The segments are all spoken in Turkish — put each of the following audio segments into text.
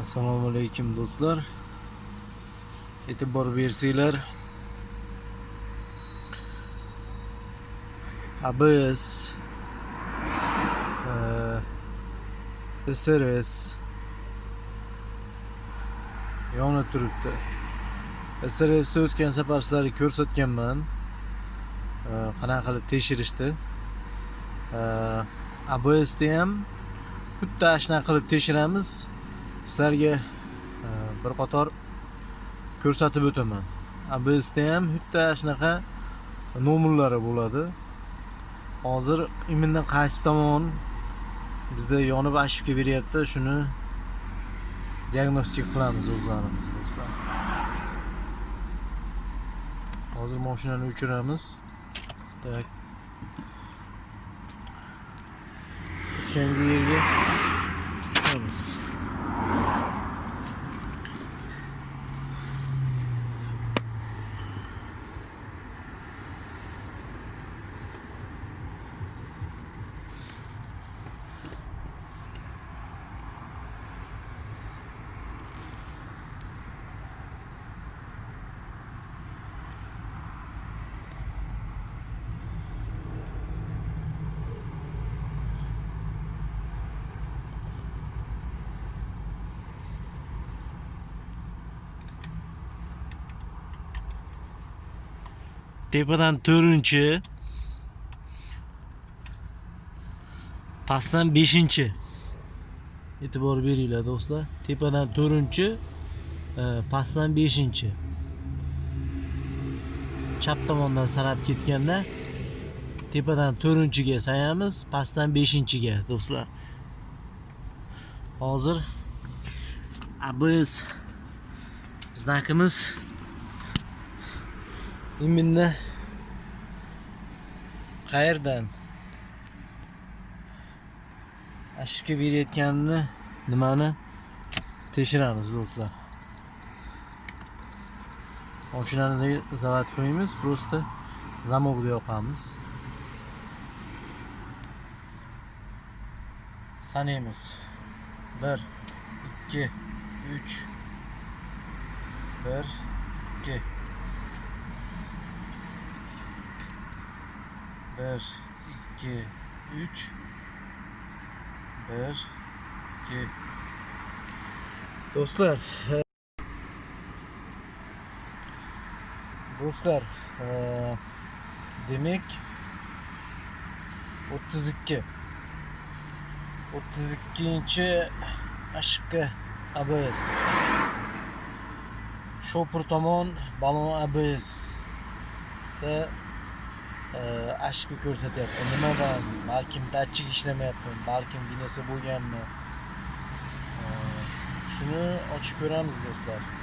assalomu alaykum do'stlar. E'tibor bersanglar abs e, srs yonib turibdi. Srsni o'tgan safar sizlarga ko'rsatganman. E, qanaqa qilib tekshirishdi? Absni ham xuddi ana shunaqa qilib tekshiramiz sizlarga e, bir qator ko'rsatib o'taman absda ham xuddi ana shunaqa nomerlari bo'ladi hozir именно qaysi tomon bizda yonib ошибка beryapti shuni diagnostik qilamiz o'zlarimiz do'stlar hozir mashinani o'chiramiz tak kendi yerga tushamiz tepadan to'rtinchi pastdan beshinchi e'tibor beringlar do'stlar. Tepadan to'rtinchi e, pastdan beshinchi chap tomondan sanab ketganda tepadan to'rtinchiga sayamiz pastdan beshinchiga do'stlar. Hozir abs znakimiz imminni qayerdan ошибка berayotganini nimani tekshiramiz do'stlar mashinani zavat qilmaymiz просто zamokni yopamiz sanaymiz bir ikki uch bir ikki 1 2 3 1 2 Dostlar e, Dostlar e, demek 32 32. aşıkı abayız. Şopur tomon balon abayız. Ee, e, aşkı görseter. Önüme varım. Belki datçı işleme yapıyorum. Belki binesi bu gelme. E, şunu açık göremiz dostlar.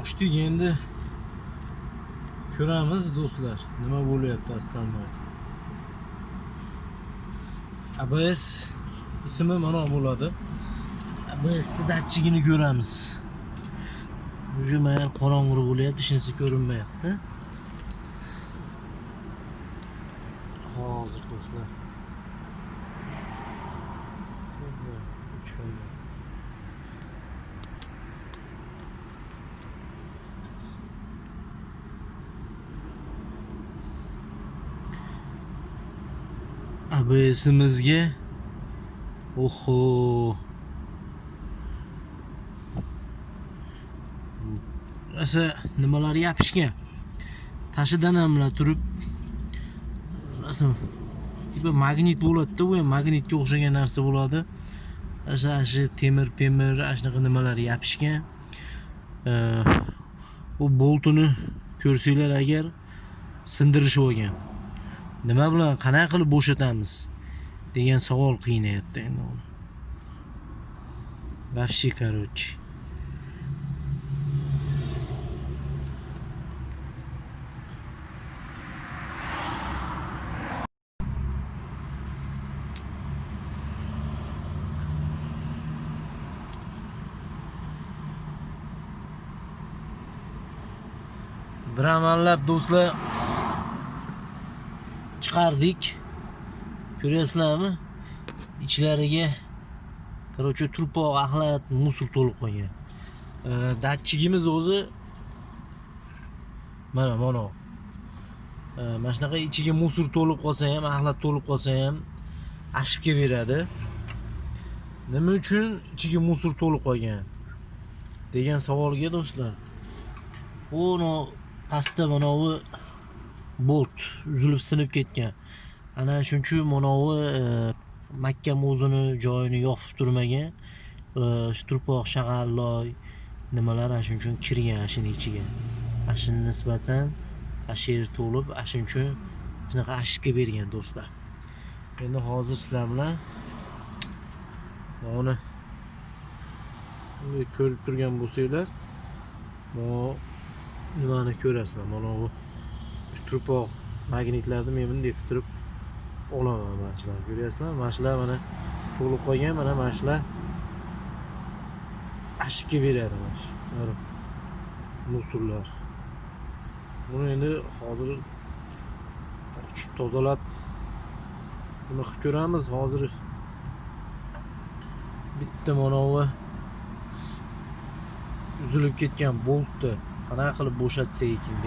ochdik endi ko'ramiz do'stlar nima bo'lyapti основной abs ismi mana bo'ladi absni datchigini ko'ramiz уже mana qorong'uroq bo'lyapti shunisi ko'rinmayapti hozir do'stlar Şöyle. ABS'imizga oho. Rosa nimalar yopishgan tashidan hamlar turib rosa tipa magnit bo'ladida u ham magnitga o'xshagan narsa bo'ladi. O'sha shu temir pemir shunaqa nimalar yopishgan u boltini ko'rsanglar agar sindirishib olgan nima bilan qanaqa qilib bo'shatamiz degan savol qiynayapti endi uni вообще короче bir amallab do'stlar chiqardik ko'ryapsizlarmi ichlariga короче turpoq axlat musor to'lib qolgan Ee, datchigimiz o'zi mana mana Ee, mana shunaqa ichiga musor to'lib qolsa ham axlat to'lib qolsa ham ashib kelib beradi nima uchun ichiga musor to'lib qolgan degan savolga do'stlar uni pastda manavi bolt uzilib sinib ketgan ana shuning uchun manavi e, mahkam o'zini joyini yopib turmagan E, turpoq shag'alloy nimalar ana shuning uchun kirgan ana shuni ichiga. Ana shunga nisbatan ana yer to'lib ana shuning uchun shunaqa ashibga bergan do'stlar. Endi hozir sizlar bilan uni ko'rib turgan bo'lsanglar nimani ko'rasizlar mana bu turpoq magnitlarni men bunday qilib turib olaman mana shular ko'ryapsizlar mana shular mana to'lib qolgan mana mana shular ashibga beradi mana shu mana musorlar buni endi hozir ochib tozalab nima qilib ko'ramiz hozir bitta mana bu uzilib ketgan boltni qanaqa qilib bo'shatsak ekan